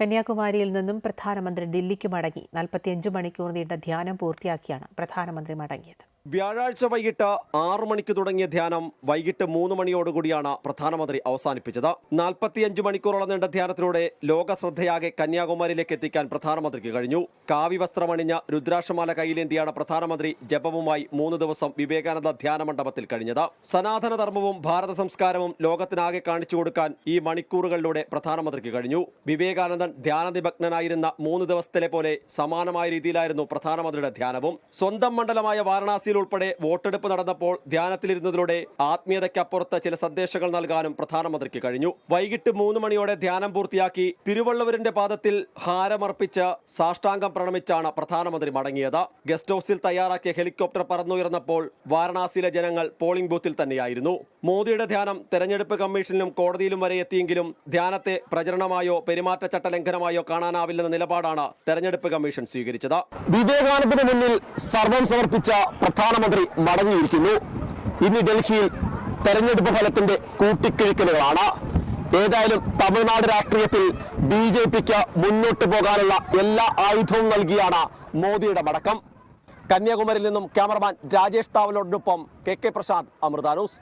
കന്യാകുമാരിയിൽ നിന്നും പ്രധാനമന്ത്രി ഡൽഹിക്ക് മടങ്ങി. നാൽപ്പത്തിയഞ്ച് മണിക്കൂർ നീണ്ട ധ്യാനം പൂർത്തിയാക്കിയാണ് പ്രധാനമന്ത്രി മടങ്ങിയത്. വ്യാഴാഴ്ച വൈകിട്ട് ആറു മണിക്ക് തുടങ്ങിയ ധ്യാനം വൈകിട്ട് മൂന്ന് മണിയോടുകൂടിയാണ് പ്രധാനമന്ത്രി അവസാനിപ്പിച്ചത്. നാൽപ്പത്തിയഞ്ച് മണിക്കൂറോളം നീണ്ട ധ്യാനത്തിലൂടെ ലോക ശ്രദ്ധയാകെ കന്യാകുമാരിയിലേക്ക് എത്തിക്കാൻ പ്രധാനമന്ത്രിക്ക് കഴിഞ്ഞു. കാവി വസ്ത്രമണിഞ്ഞ രുദ്രാക്ഷമാല കയ്യിലേന്തിയാണ് പ്രധാനമന്ത്രി ജപവുമായി മൂന്ന് ദിവസം വിവേകാനന്ദ ധ്യാന മണ്ഡപത്തിൽ കഴിഞ്ഞത്. സനാതന ധർമ്മവും ഭാരത സംസ്കാരവും ലോകത്തിനാകെ കാണിച്ചു കൊടുക്കാൻ ഈ മണിക്കൂറുകളിലൂടെ പ്രധാനമന്ത്രിക്ക് കഴിഞ്ഞു. വിവേകാനന്ദൻ ധ്യാനനിഭഗ്നായിരുന്ന മൂന്ന് ദിവസത്തിലെ പോലെ സമാനമായ രീതിയിലായിരുന്നു പ്രധാനമന്ത്രിയുടെ ധ്യാനവും. സ്വന്തം മണ്ഡലമായ വാരണാസിയിൽ ഉൾപ്പെടെ വോട്ടെടുപ്പ് നടന്നപ്പോൾ ധ്യാനത്തിലിരുന്നതിലൂടെ ആത്മീയതയ്ക്കപ്പുറത്ത് ചില സന്ദേശങ്ങൾ നൽകാനും പ്രധാനമന്ത്രിക്ക് കഴിഞ്ഞു. വൈകിട്ട് മൂന്ന് മണിയോടെ ധ്യാനം പൂർത്തിയാക്കി തിരുവള്ളവരിന്റെ പാദത്തിൽ ഹാരമർപ്പിച്ച് സാഷ്ടാംഗം പ്രണമിച്ചാണ് പ്രധാനമന്ത്രി മടങ്ങിയത്. ഗസ്റ്റ് ഹൌസിൽ തയ്യാറാക്കിയ ഹെലികോപ്റ്റർ പറന്നുയർന്നപ്പോൾ വാരണാസിയിലെ ജനങ്ങൾ പോളിംഗ് ബൂത്തിൽ തന്നെയായിരുന്നു. മോദിയുടെ ധ്യാനം തെരഞ്ഞെടുപ്പ് കമ്മീഷനിലും കോടതിയിലും വരെ എത്തിയെങ്കിലും ധ്യാനത്തെ പ്രചരണമായോ പെരുമാറ്റച്ചട്ട ലംഘനമായോ കാണാനാവില്ലെന്ന നിലപാടാണ് തെരഞ്ഞെടുപ്പ് കമ്മീഷൻ സ്വീകരിച്ചത്. വിവേകാനന്ദന് മുന്നിൽ സർവം സമർപ്പിച്ച പ്രധാനമന്ത്രി മടങ്ങിയിരിക്കുന്നു. ഇനി ഡൽഹിയിൽ തെരഞ്ഞെടുപ്പ് ഫലത്തിന്റെ കൂട്ടിക്കിഴിക്കലുകളാണ്. ഏതായാലും തമിഴ്നാട് രാഷ്ട്രീയത്തിൽ ബി ജെ പിക്ക് മുന്നോട്ട് പോകാനുള്ള എല്ലാ ആയുധവും നൽകിയാണ് മോദിയുടെ മടക്കം. കന്യാകുമാരിയിൽ നിന്നും cameraman Rajesh താവലോടിനൊപ്പം K K Prashanth Amrita news.